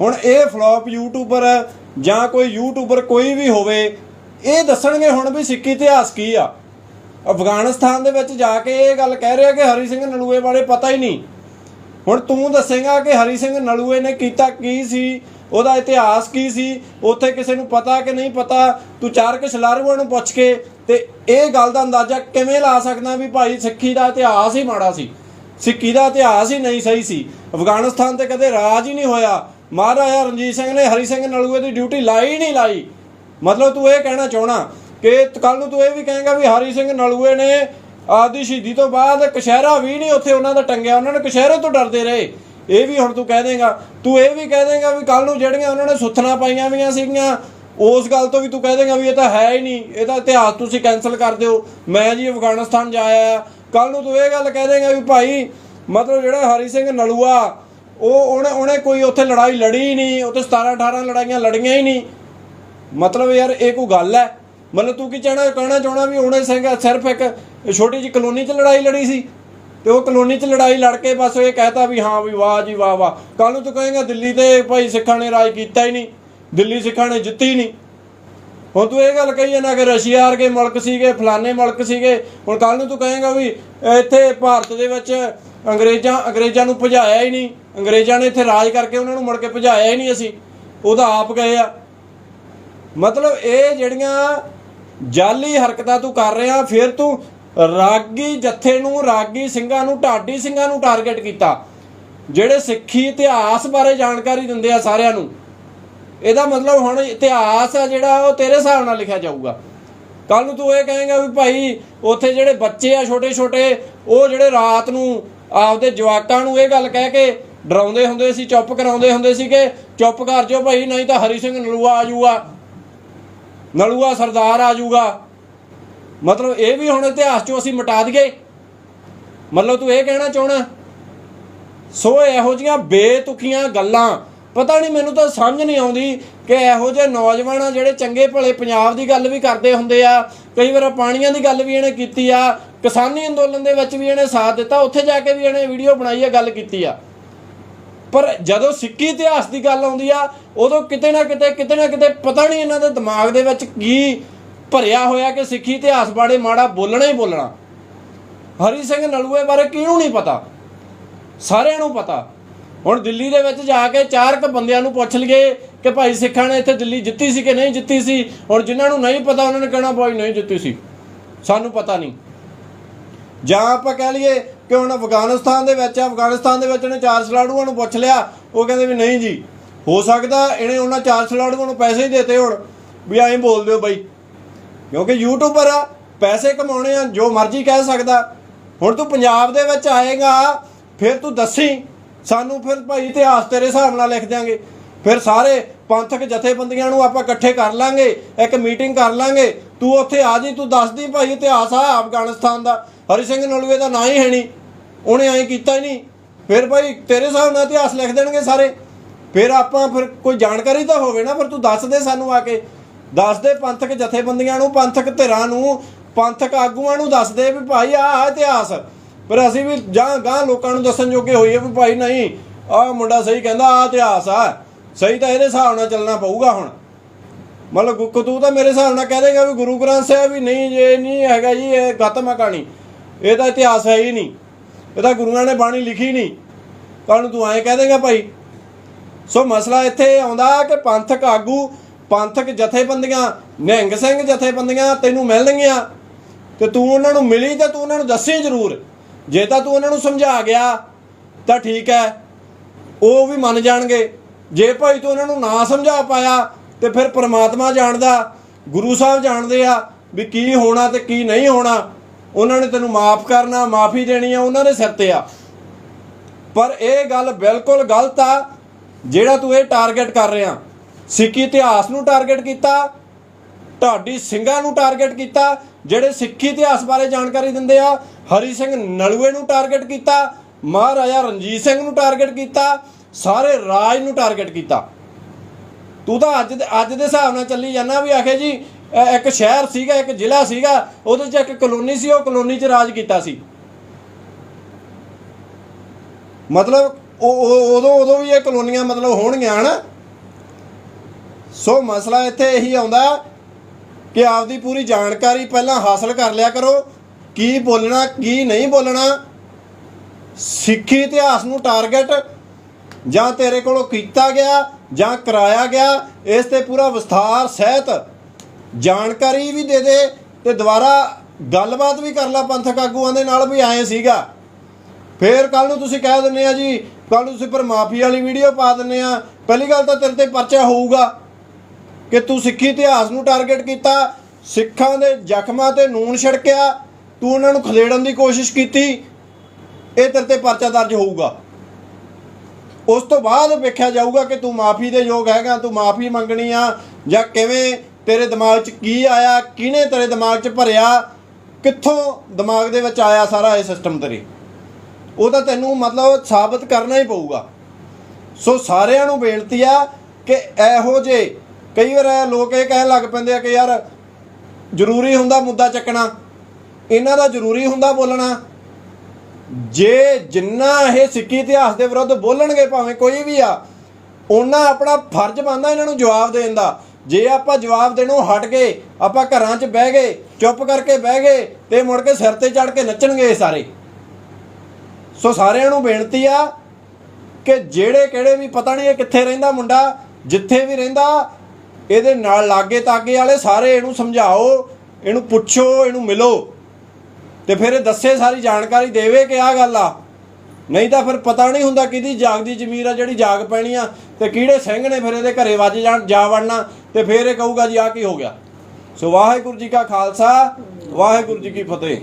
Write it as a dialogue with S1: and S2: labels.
S1: ਹੁਣ ਇਹ flop YouTuber ਜਾਂ ਕੋਈ ਯੂਟਿਊਬਰ ਕੋਈ ਵੀ ਹੋਵੇ, ਇਹ ਦੱਸਣਗੇ ਹੁਣ ਵੀ ਸਿੱਖੀ ਇਤਿਹਾਸ ਕੀ ਆ। ਅਫਗਾਨਿਸਤਾਨ ਦੇ ਵਿੱਚ ਜਾ ਕੇ ਇਹ ਗੱਲ ਕਹਿ ਰਿਹਾ ਕਿ ਹਰੀ ਸਿੰਘ ਨਲੂਏ ਬਾਰੇ ਪਤਾ ਹੀ ਨਹੀਂ। ਹੁਣ ਤੂੰ ਦੱਸੇਗਾ ਕਿ ਹਰੀ ਸਿੰਘ ਨਲੂਏ ਨੇ ਕੀਤਾ ਕੀ ਸੀ, ਉਹਦਾ ਇਤਿਹਾਸ ਕੀ ਸੀ, ਉੱਥੇ ਕਿਸੇ ਨੂੰ ਪਤਾ ਕਿ ਨਹੀਂ ਪਤਾ, ਤੂੰ ਚਾਰ ਕੇ ਸ਼ਲਾਰੂਆਂ ਨੂੰ ਪੁੱਛ ਕੇ ਤੇ ਇਹ ਗੱਲ ਦਾ ਅੰਦਾਜ਼ਾ ਕਿਵੇਂ ਲਾ ਸਕਦਾ ਵੀ ਭਾਈ ਸਿੱਖੀ ਦਾ ਇਤਿਹਾਸ ਹੀ ਮਾੜਾ ਸੀ। ਸਿੱਖੀ ਦਾ ਇਤਿਹਾਸ ਹੀ ਨਹੀਂ ਸਹੀ ਸੀ। ਅਫਗਾਨਿਸਤਾਨ ਤੇ ਕਦੇ ਰਾਜ ਹੀ ਨਹੀਂ ਹੋਇਆ। ਮਹਾਰਾਜਾ ਰਣਜੀਤ ਸਿੰਘ ਨੇ ਹਰੀ ਸਿੰਘ ਨਲੂਏ ਦੀ ਡਿਊਟੀ ਲਾਈ ਨਹੀਂ ਲਾਈ। ਮਤਲਬ ਤੂੰ ਇਹ ਕਹਿਣਾ ਚਾਹਣਾ ਕਿ ਕੱਲ ਨੂੰ ਤੂੰ ਇਹ ਵੀ ਕਹੇਗਾ ਵੀ ਹਰੀ ਸਿੰਘ ਨਲੂਏ ਨੇ ਆਪਦੀ ਸ਼ਹੀਦੀ ਤੋਂ ਬਾਅਦ ਕਸ਼ਹਿਰਾ ਵੀ ਨਹੀਂ ਉੱਥੇ ਉਹਨਾਂ ਦਾ ਟੰਗਿਆ, ਉਹਨਾਂ ਨੇ ਕਸ਼ਹਿਰੇ ਤੋਂ ਡਰਦੇ ਰਹੇ। ਇਹ ਵੀ ਹੁਣ ਤੂੰ ਕਹਿ ਦੇਗਾ, ਤੂੰ ਇਹ ਵੀ ਕਹਿ ਦੇਗਾ ਵੀ ਕੱਲ ਨੂੰ ਜਿਹੜੀਆਂ ਉਹਨਾਂ ਨੇ ਸੁੱਥਣਾ ਪਾਈਆਂ ਵੀਆਂ ਸੀਗੀਆਂ, ਉਸ ਗੱਲ ਤੋਂ ਵੀ ਤੂੰ ਕਹਿ ਦੇਗਾ ਵੀ ਇਹ ਤਾਂ ਹੈ ਹੀ ਨਹੀਂ, ਇਹ ਤਾਂ ਇਤਿਹਾਸ ਤੁਸੀਂ ਕੈਨਸਲ ਕਰ ਦਿਓ, ਮੈਂ ਜੀ ਅਫਗਾਨਿਸਤਾਨ ਜਾਇਆ ਕੱਲ ਨੂੰ ਤੂੰ ਇਹ ਗੱਲ ਕਹਿ ਦੇਗਾ ਵੀ ਭਾਈ, ਮਤਲਬ ਜਿਹੜਾ ਹਰੀ ਸਿੰਘ ਨਲੂਆ ਉਹ ਉਹਨੇ ਉਹਨੇ ਕੋਈ ਉੱਥੇ ਲੜਾਈ ਲੜੀ ਹੀ ਨਹੀਂ, ਉੱਥੇ 17 18 ਲੜਾਈਆਂ ਲੜੀਆਂ ਹੀ ਨਹੀਂ। ਮਤਲਬ ਯਾਰ ਇਹ ਕੋਈ ਗੱਲ ਹੈ। ਮਤਲਬ ਤੂੰ ਕੀ ਚਾਹਣਾ ਕਹਿਣਾ ਚਾਹਣਾ ਵੀ ਉਹਨੇ ਸਿੰਘ ਸਿਰਫ ਇੱਕ ਛੋਟੀ ਜਿਹੀ ਕਲੋਨੀ 'ਚ ਲੜਾਈ ਲੜੀ ਸੀ? ਤੇ ਉਹ ਕਲੋਨੀ 'ਚ ਲੜਾਈ ਲੜ ਕੇ ਬਸ ਇਹ ਕਹਿਤਾ ਵੀ ਹਾਂ ਵੀ ਵਾਹ ਜੀ ਵਾਹ ਵਾਹ। ਕੱਲ ਨੂੰ ਤੂੰ ਕਹੇਗਾ ਦਿੱਲੀ ਤੇ ਭਾਈ ਸਿੱਖਾਂ ਨੇ ਰਾਜ ਕੀਤਾ ਹੀ ਨਹੀਂ, ਦਿੱਲੀ ਸਿੱਖਾਂ ਨੇ ਜਿੱਤੀ ਨਹੀਂ। ਹੁਣ ਤੂੰ ਇਹ ਗੱਲ ਕਹੀ ਜਾਂਦਾ ਕਿ ਰਸ਼ੀਆ ਵਰਗੇ ਮੁਲਕ ਸੀਗੇ, ਫਲਾਣੇ ਮੁਲਕ ਸੀਗੇ। ਹੁਣ ਕੱਲ ਨੂੰ ਤੂੰ ਕਹੇਗਾ ਵੀ ਇੱਥੇ ਭਾਰਤ ਦੇ ਵਿੱਚ ਅੰਗਰੇਜ਼ਾਂ ਅੰਗਰੇਜ਼ਾਂ ਨੂੰ ਭਜਾਇਆ ਹੀ ਨਹੀਂ। ਅੰਗਰੇਜ਼ਾਂ ਨੇ ਇੱਥੇ ਰਾਜ ਕਰਕੇ ਉਹਨਾਂ ਨੂੰ ਮੁੜ ਕੇ ਭਜਾਇਆ ਹੀ ਨਹੀਂ ਅਸੀਂ। ਉਹ ਤਾਂ ਆਪ ਗਏ ਆ। ਮਤਲਬ ਇਹ ਜਿਹੜੀਆਂ ਜਾਲੀ ਹਰਕਤਾਂ ਤੂੰ ਕਰ ਰਿਹਾ, ਫਿਰ ਤੂੰ ਰਾਗੀ ਜੱਥੇ ਨੂੰ, ਰਾਗੀ ਸਿੰਘਾਂ ਨੂੰ, ਢਾਡੀ ਸਿੰਘਾਂ ਨੂੰ ਟਾਰਗੇਟ ਕੀਤਾ। ਜਿਹੜੇ ਸਿੱਖੀ ਇਤਿਹਾਸ ਬਾਰੇ ਜਾਣਕਾਰੀ ਦਿੰਦੇ ਆ ਸਾਰਿਆਂ ਨੂੰ। ਇਹਦਾ ਮਤਲਬ ਹੁਣ ਇਤਿਹਾਸ ਆ ਜਿਹੜਾ, ਉਹ ਤੇਰੇ ਹਿਸਾਬ ਨਾਲ ਲਿਖਿਆ ਜਾਊਗਾ। ਕੱਲ ਨੂੰ ਤੂੰ ਇਹ ਕਹੇਗਾ ਵੀ ਭਾਈ, ਉੱਥੇ ਜਿਹੜੇ ਬੱਚੇ ਆ ਛੋਟੇ ਛੋਟੇ ਉਹ ਜਿਹੜੇ ਰਾਤ ਨੂੰ ਆਪਦੇ ਜਵਾਕਾਂ ਨੂੰ ਇਹ ਗੱਲ ਕਹਿ ਕੇ ਡਰਾਉਂਦੇ ਹੁੰਦੇ ਸੀ, ਚੁੱਪ ਕਰਾਉਂਦੇ ਹੁੰਦੇ ਸੀ ਕਿ ਚੁੱਪ ਕਰ ਜਾਓ ਭਾਈ, ਨਹੀਂ ਤਾਂ ਹਰੀ ਸਿੰਘ ਨਲੂਆ ਆ ਜਾਊਗਾ। ਨਲੂਆ ਸਰਦਾਰ ਆ ਜਾਊਗਾ। ਮਤਲਬ ਇਹ ਵੀ ਹੁਣ ਇਤਿਹਾਸ ਚੋਂ ਅਸੀਂ ਮਿਟਾ ਦਈਏ। ਮਤਲਬ ਤੂੰ ਇਹ ਕਹਿਣਾ ਚਾਹਣਾ, ਸੋ ਇਹੋ ਜੀਆਂ ਬੇਤੁਕੀਆਂ ਗੱਲਾਂ, ਪਤਾ ਨਹੀਂ ਮੈਨੂੰ ਤਾਂ ਸਮਝ ਨਹੀਂ ਆਉਂਦੀ ਕਿ ਇਹੋ ਜਿਹੇ ਨੌਜਵਾਨ ਆ ਜਿਹੜੇ ਚੰਗੇ ਭਲੇ ਪੰਜਾਬ ਦੀ ਗੱਲ ਵੀ ਕਰਦੇ ਹੁੰਦੇ ਆ, ਕਈ ਵਾਰ ਪਾਣੀਆਂ ਦੀ ਗੱਲ ਵੀ ਇਹਨੇ ਕੀਤੀ ਆ, ਕਿਸਾਨੀ ਅੰਦੋਲਨ ਦੇ ਵਿੱਚ ਵੀ ਇਹਨੇ ਸਾਥ ਦਿੱਤਾ, ਉੱਥੇ ਜਾ ਕੇ ਵੀ ਇਹਨੇ ਵੀਡੀਓ ਬਣਾਈ ਆ, ਗੱਲ ਕੀਤੀ ਆ। ਪਰ ਜਦੋਂ ਸਿੱਖੀ ਇਤਿਹਾਸ ਦੀ ਗੱਲ ਆਉਂਦੀ ਆ, ਉਦੋਂ ਕਿਤੇ ਨਾ ਕਿਤੇ ਕਿਤੇ ਨਾ ਕਿਤੇ ਪਤਾ ਨਹੀਂ ਇਹਨਾਂ ਦੇ ਦਿਮਾਗ ਦੇ ਵਿੱਚ ਕੀ ਭਰਿਆ ਹੋਇਆ ਕਿ ਸਿੱਖੀ ਇਤਿਹਾਸ ਬਾਰੇ ਮਾੜਾ ਬੋਲਣਾ ਹੀ ਬੋਲਣਾ। ਹਰੀ ਸਿੰਘ ਨਲੂਏ ਬਾਰੇ ਕਿਹਨੂੰ ਨਹੀਂ ਪਤਾ? ਸਾਰਿਆਂ ਨੂੰ ਪਤਾ। ਹੁਣ ਦਿੱਲੀ ਦੇ ਵਿੱਚ ਜਾ ਕੇ ਚਾਰ ਕ ਬੰਦਿਆਂ ਨੂੰ ਪੁੱਛ ਲਈਏ ਕਿ ਭਾਈ ਸਿੱਖਾਂ ਨੇ ਇੱਥੇ ਦਿੱਲੀ ਜਿੱਤੀ ਸੀ ਕਿ ਨਹੀਂ ਜਿੱਤੀ ਸੀ? ਹੁਣ ਜਿਨ੍ਹਾਂ ਨੂੰ ਨਹੀਂ ਪਤਾ, ਉਹਨਾਂ ਨੇ ਕਹਿਣਾ, ਭਾਈ ਨਹੀਂ ਜਿੱਤੀ ਸੀ। ਸਾਨੂੰ ਪਤਾ ਨਹੀਂ। ਜਾਂ ਆਪਾਂ ਕਹਿ ਲਈਏ ਕਿ ਹੁਣ ਅਫਗਾਨਿਸਤਾਨ ਦੇ ਵਿੱਚ ਅਫਗਾਨਿਸਤਾਨ ਦੇ ਵਿੱਚ ਇਹਨੇ ਚਾਰ ਸਲਾੜੂਆਂ ਨੂੰ ਪੁੱਛ ਲਿਆ, ਉਹ ਕਹਿੰਦੇ ਵੀ ਨਹੀਂ ਜੀ, ਹੋ ਸਕਦਾ ਇਹਨੇ ਉਹਨਾਂ ਚਾਰ ਸਲਾੜੂਆਂ ਨੂੰ ਪੈਸੇ ਹੀ ਦੇਤੇ ਹੁਣ, ਵੀ ਐਂ ਬੋਲ ਦਿਓ ਬਾਈ। ਕਿਉਂਕਿ ਯੂਟਿਊਬਰ ਆ, ਪੈਸੇ ਕਮਾਉਣੇ ਆ, ਜੋ ਮਰਜ਼ੀ ਕਹਿ ਸਕਦਾ। ਹੁਣ ਤੂੰ ਪੰਜਾਬ ਦੇ ਵਿੱਚ ਆਏਗਾ, ਫਿਰ ਤੂੰ ਦੱਸੀ, ਸਾਨੂੰ ਫਿਰ ਭਾਈ ਇਤਿਹਾਸ ਤੇਰੇ ਹਿਸਾਬ ਨਾਲ ਲਿਖ ਦਿਆਂਗੇ। ਫਿਰ ਸਾਰੇ ਪੰਥਕ ਜਥੇਬੰਦੀਆਂ ਨੂੰ ਆਪਾਂ ਇਕੱਠੇ ਕਰ ਲਾਂਗੇ, ਇੱਕ ਮੀਟਿੰਗ ਕਰ ਲਾਂਗੇ। ਤੂੰ ਉੱਥੇ ਆ ਜੀ, ਤੂੰ ਦੱਸਦੀ ਭਾਈ ਇਤਿਹਾਸ ਆ ਅਫਗਾਨਿਸਤਾਨ ਦਾ। ਹਰੀ ਸਿੰਘ ਨਲੂਏ ਦਾ ਨਾਂ ਹੀ ਹੈ ਨਹੀਂ। ਉਹਨੇ ਐਂ ਕੀਤਾ ਹੀ ਨਹੀਂ। ਫਿਰ ਭਾਈ ਤੇਰੇ ਹਿਸਾਬ ਨਾਲ ਇਤਿਹਾਸ ਲਿਖ ਦੇਣਗੇ ਸਾਰੇ। ਫਿਰ ਆਪਾਂ ਫਿਰ ਕੋਈ ਜਾਣਕਾਰੀ ਤਾਂ ਹੋਵੇ ਨਾ, ਫਿਰ ਤੂੰ ਦੱਸ ਦੇ ਸਾਨੂੰ ਆ ਕੇ। ਦੱਸ ਦੇ ਪੰਥਕ ਜਥੇਬੰਦੀਆਂ ਨੂੰ, ਪੰਥਕ ਧਿਰਾਂ ਨੂੰ, ਪੰਥਕ ਆਗੂਆਂ ਨੂੰ ਦੱਸ ਦੇ ਵੀ ਭਾਈ ਆਹ ਇਤਿਹਾਸ। ਪਰ ਅਸੀਂ ਵੀ ਜਾਂ ਗਾਂ ਲੋਕਾਂ ਨੂੰ ਦੱਸਣ ਜੋਗੇ ਹੋਈਏ ਵੀ ਭਾਈ ਨਹੀਂ, ਆਹ ਮੁੰਡਾ ਸਹੀ ਕਹਿੰਦਾ ਆਹ ਇਤਿਹਾਸ ਆ। ਸਹੀ ਤਾਂ ਇਹਦੇ ਹਿਸਾਬ ਨਾਲ ਚੱਲਣਾ ਪਊਗਾ ਹੁਣ। ਮਤਲਬ ਗੁੱਕ ਤੂੰ ਤਾਂ ਮੇਰੇ ਹਿਸਾਬ ਨਾਲ ਕਹਿ ਦੇਗਾ ਵੀ ਗੁਰੂ ਗ੍ਰੰਥ ਸਾਹਿਬ ਵੀ ਨਹੀਂ ਜੇ ਨਹੀਂ ਹੈਗਾ ਜੀ, ਇਹ ਗਤਮ ਹੈ ਕਹਾਣੀ। ਇਹ ਤਾਂ ਇਤਿਹਾਸ ਹੈ ਹੀ ਨਹੀਂ। ਇਹ ਤਾਂ ਗੁਰੂਆਂ ਨੇ ਬਾਣੀ ਲਿਖੀ ਨਹੀਂ। ਕੱਲ ਨੂੰ ਤੂੰ ਐਂ ਕਹਿ ਦੇਗਾ ਭਾਈ, ਸੋ ਮਸਲਾ ਇੱਥੇ ਆਉਂਦਾ ਕਿ ਪੰਥਕ ਆਗੂ, ਪੰਥਕ ਜਥੇਬੰਦੀਆਂ, ਨਿਹੰਗ ਸਿੰਘ ਜਥੇਬੰਦੀਆਂ ਤੈਨੂੰ ਮਿਲਣਗੀਆਂ। ਤੇ ਤੂੰ ਉਹਨਾਂ ਨੂੰ ਮਿਲੀ ਤਾਂ ਤੂੰ ਉਹਨਾਂ ਨੂੰ ਦੱਸੇ ਜ਼ਰੂਰ। ਜੇ ਤਾਂ ਤੂੰ ਉਹਨਾਂ ਨੂੰ ਸਮਝਾ ਗਿਆ, ਤਾਂ ਠੀਕ ਹੈ। ਉਹ ਵੀ ਮੰਨ ਜਾਣਗੇ। ਜੇ ਭਾਈ ਤੂੰ ਉਹਨਾਂ ਨੂੰ ਨਾ ਸਮਝਾ ਪਾਇਆ, ਤੇ ਫਿਰ ਪ੍ਰਮਾਤਮਾ ਜਾਣਦਾ, ਗੁਰੂ ਸਾਹਿਬ ਜਾਣਦੇ ਆ ਵੀ ਕੀ ਹੋਣਾ ਤੇ ਕੀ ਨਹੀਂ ਹੋਣਾ। ਉਹਨਾਂ ਨੇ ਤੈਨੂੰ ਮਾਫ ਕਰਨਾ, ਮਾਫੀ ਦੇਣੀ ਆ, ਉਹਨਾਂ ਦੇ ਸਿਰ ਤੇ ਆ। ਪਰ ਇਹ ਗੱਲ ਬਿਲਕੁਲ ਗਲਤ ਆ, ਜਿਹੜਾ ਤੂੰ ਇਹ ਟਾਰਗੇਟ ਕਰ ਰਿਹਾ। ਸਿੱਖੀ ਇਤਿਹਾਸ ਨੂੰ ਟਾਰਗੇਟ ਕੀਤਾ ਢਾਡੀ ਸਿੰਘਾਂ ਨੂੰ ਟਾਰਗੇਟ ਕੀਤਾ, ਜਿਹੜੇ ਸਿੱਖੀ ਇਤਿਹਾਸ ਬਾਰੇ ਜਾਣਕਾਰੀ ਦਿੰਦੇ ਆ, ਹਰੀ ਸਿੰਘ ਨਲੂਏ ਨੂੰ ਟਾਰਗੇਟ ਕੀਤਾ, ਮਹਾਰਾਜਾ ਰਣਜੀਤ ਸਿੰਘ ਨੂੰ ਟਾਰਗੇਟ ਕੀਤਾ, ਸਾਰੇ ਰਾਜ ਨੂੰ ਟਾਰਗੇਟ ਕੀਤਾ। ਤੂੰ ਤਾਂ ਅੱਜ ਦੇ ਅੱਜ ਦੇ ਹਿਸਾਬ ਨਾਲ ਚੱਲੀ ਜਾਂਦਾ ਵੀ ਆਖੇ ਜੀ ਇੱਕ ਸ਼ਹਿਰ ਸੀਗਾ, ਇੱਕ ਜ਼ਿਲ੍ਹਾ ਸੀਗਾ, ਉਹਦੇ 'ਚ ਇੱਕ ਕਲੋਨੀ ਸੀ, ਉਹ ਕਲੋਨੀ 'ਚ ਰਾਜ ਕੀਤਾ ਸੀ। ਮਤਲਬ ਉਹ, ਉਦੋਂ ਉਦੋਂ ਵੀ ਇਹ ਕਲੋਨੀਆਂ ਮਤਲਬ ਹੋਣਗੀਆਂ, ਹਨ? ਸੋ ਮਸਲਾ ਇੱਥੇ ਇਹੀ ਆਉਂਦਾ ਕਿ ਆਪਦੀ ਪੂਰੀ ਜਾਣਕਾਰੀ ਪਹਿਲਾਂ ਹਾਸਲ ਕਰ ਲਿਆ ਕਰੋ, ਕੀ ਬੋਲਣਾ, ਕੀ ਨਹੀਂ ਬੋਲਣਾ। ਸਿੱਖੀ ਇਤਿਹਾਸ ਨੂੰ ਟਾਰਗੇਟ ਜਾਂ ਤੇਰੇ ਕੋਲੋਂ ਕੀਤਾ ਗਿਆ ਜਾਂ ਕਰਾਇਆ ਗਿਆ, ਇਸ ਤੇ ਪੂਰਾ ਵਿਸਥਾਰ, ਸਹਿਤ ਜਾਣਕਾਰੀ ਵੀ ਦੇ ਦੇ ਤੇ ਦੁਬਾਰਾ ਗੱਲਬਾਤ ਵੀ ਕਰ ਲਾ ਪੰਥਕ ਆਗੂਆਂ ਦੇ ਨਾਲ ਵੀ ਆਏ ਸੀਗਾ। ਫੇਰ ਕੱਲ ਨੂੰ ਤੁਸੀਂ ਕਹਿ ਦਿੰਦੇ ਆ ਜੀ ਕੱਲ ਨੂੰ ਤੁਸੀਂ ਪਰ ਮਾਫੀ ਵਾਲੀ ਵੀਡੀਓ ਪਾ ਦਿੰਦੇ ਆ। ਪਹਿਲੀ ਗੱਲ ਤਾਂ ਤੇਰੇ ਤੇ ਪਰਚਾ ਹੋਊਗਾ ਕਿ ਤੂੰ ਸਿੱਖੀ ਇਤਿਹਾਸ ਨੂੰ ਟਾਰਗੇਟ ਕੀਤਾ, ਸਿੱਖਾਂ ਦੇ ਜ਼ਖਮਾਂ ਤੇ ਨੂਨ ਛਿੜਕਿਆ, ਤੂੰ ਉਹਨਾਂ ਨੂੰ ਖਲੇੜਨ ਦੀ ਕੋਸ਼ਿਸ਼ ਕੀਤੀ, ਇਹ ਤੇਰੇ ਤੇ ਪਰਚਾ ਦਰਜ ਹੋਊਗਾ। ਉਸ ਤੋਂ ਬਾਅਦ ਵੇਖਿਆ ਜਾਊਗਾ ਕਿ ਤੂੰ ਮਾਫੀ ਦੇ ਯੋਗ ਹੈਗਾ, ਤੂੰ ਮਾਫੀ ਮੰਗਣੀ ਆ ਜਾਂ ਕਿਵੇਂ ਤੇਰੇ ਦਿਮਾਗ 'ਚ ਕੀ ਆਇਆ? ਕਿਹਨੇ ਤੇਰੇ ਦਿਮਾਗ 'ਚ ਭਰਿਆ? ਕਿੱਥੋਂ ਦਿਮਾਗ ਦੇ ਵਿੱਚ ਆਇਆ ਸਾਰਾ ਇਹ ਸਿਸਟਮ ਤੇਰੇ? ਉਹ ਤਾਂ ਤੈਨੂੰ ਮਤਲਬ ਸਾਬਤ ਕਰਨਾ ਹੀ ਪਊਗਾ। ਸੋ ਸਾਰਿਆਂ ਨੂੰ ਬੇਨਤੀ ਆ ਕਿ ਇਹੋ ਜੇ ਕਈ ਵਾਰ ਲੋਕ ਇਹ ਕਹਿਣ ਲੱਗ ਪੈਂਦੇ ਆ ਕਿ ਯਾਰ ਜ਼ਰੂਰੀ ਹੁੰਦਾ ਮੁੱਦਾ ਚੱਕਣਾ। ਇਹਨਾਂ ਦਾ ਜ਼ਰੂਰੀ ਹੁੰਦਾ ਬੋਲਣਾ। ਜੇ ਜਿੰਨਾ ਇਹ ਸਿੱਖੀ ਇਤਿਹਾਸ ਦੇ ਵਿਰੁੱਧ ਬੋਲਣਗੇ ਭਾਵੇਂ ਕੋਈ ਵੀ ਆ ਉਹਨਾਂ ਆਪਣਾ ਫਰਜ਼ ਬਣਦਾ ਇਹਨਾਂ ਨੂੰ ਜਵਾਬ ਦੇਣ ਦਾ। ਜੇ ਆਪਾਂ ਜਵਾਬ ਦੇਣੋਂ ਹਟ ਗਏ, ਆਪਾਂ ਘਰਾਂ 'ਚ ਬਹਿ ਗਏ, ਚੁੱਪ ਕਰਕੇ ਬਹਿ ਗਏ, ਤੇ ਮੁੜ ਕੇ ਸਿਰ ਤੇ ਚੜ ਕੇ ਨੱਚਣਗੇ ਸਾਰੇ। ਸੋ ਸਾਰਿਆਂ ਨੂੰ ਬੇਨਤੀ ਆ ਕਿ ਜਿਹੜੇ ਕਿਹੜੇ ਵੀ ਪਤਾ ਨਹੀਂ ਇਹ ਕਿੱਥੇ ਰਹਿੰਦਾ ਮੁੰਡਾ, ਜਿੱਥੇ ਵੀ ਰਹਿੰਦਾ, ਇਹਦੇ ਨਾਲ ਲਾਗੇ ਤਾਗੇ ਵਾਲੇ ਸਾਰੇ ਇਹਨੂੰ ਸਮਝਾਓ, ਇਹਨੂੰ ਪੁੱਛੋ, ਇਹਨੂੰ ਮਿਲੋ। ਤੇ ਫਿਰ ਇਹ ਦੱਸੇ ਸਾਰੀ ਜਾਣਕਾਰੀ ਦੇਵੇ ਕਿ ਆਹ ਗੱਲ ਆ। ਨਹੀਂ ਤਾਂ ਫਿਰ ਪਤਾ ਨਹੀਂ ਹੁੰਦਾ ਕਿਹਦੀ ਜਾਗਦੀ ਜ਼ਮੀਰ ਆ, ਜਿਹੜੀ ਜਾਗ ਪੈਣੀ ਆ, ਤੇ ਕਿਹੜੇ ਸਿੰਘ ਨੇ ਫਿਰ ਇਹਦੇ ਘਰੇ ਵੱਜ ਜਾਣ, ਜਾ ਵੜਨਾ, ਤੇ ਫਿਰ ਇਹ ਕਹੂਗਾ ਜੀ ਆ ਕੀ ਹੋ ਗਿਆ। ਸੋ ਵਾਹਿਗੁਰੂ ਜੀ ਕਾ ਖਾਲਸਾ, ਵਾਹਿਗੁਰੂ ਜੀ ਕੀ ਫਤਿਹ।